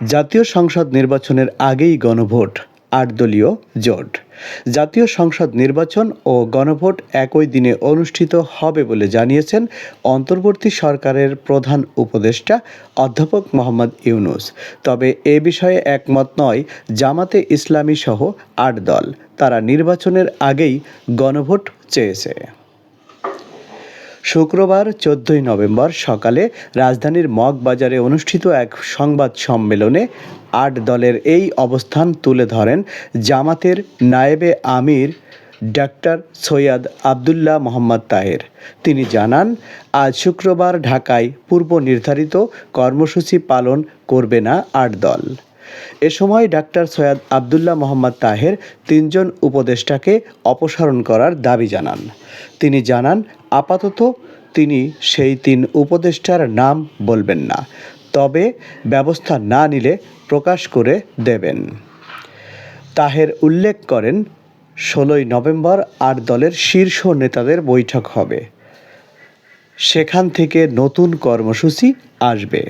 জাতীয় সংসদ নির্বাচনের আগেই গণভোট, আট দলীয় জোট। জাতীয় সংসদ নির্বাচন ও গণভোট একই দিনে অনুষ্ঠিত হবে বলে জানিয়েছেন অন্তর্বর্তী সরকারের প্রধান উপদেষ্টা অধ্যাপক মোহাম্মদ ইউনুস। তবে এ বিষয়ে একমত নয়, জামাতে ইসলামী সহ আট দল। তারা নির্বাচনের আগেই গণভোট চেয়েছে। শুক্রবার, চোদ্দই নভেম্বর সকালে রাজধানীর মগবাজারে অনুষ্ঠিত এক সংবাদ সম্মেলনে আট দলের এই অবস্থান তুলে ধরেন জামাতের নায়েবে আমির ডাক্তার সৈয়দ আবদুল্লাহ মোহাম্মদ তাহের। তিনি জানান, আজ শুক্রবার ঢাকায় পূর্ব নির্ধারিত কর্মসূচি পালন করবে না আট দল। এ সময় ডাক্তার সৈয়দ আবদুল্লাহ মোহাম্মদ তাহের তিনজন উপদেষ্টাকে অপসারণ করার দাবি জানান। তিনি জানান, আপাতত তিনি সেই তিন উপদেষ্টার নাম বলবেন না, তবে ব্যবস্থা না নিলে প্রকাশ করে দেবেন। তাহের উল্লেখ করেন, ষোলোই নভেম্বর আট দলের শীর্ষ নেতাদের বৈঠক হবে। সেখান থেকে নতুন কর্মসূচি আসবে।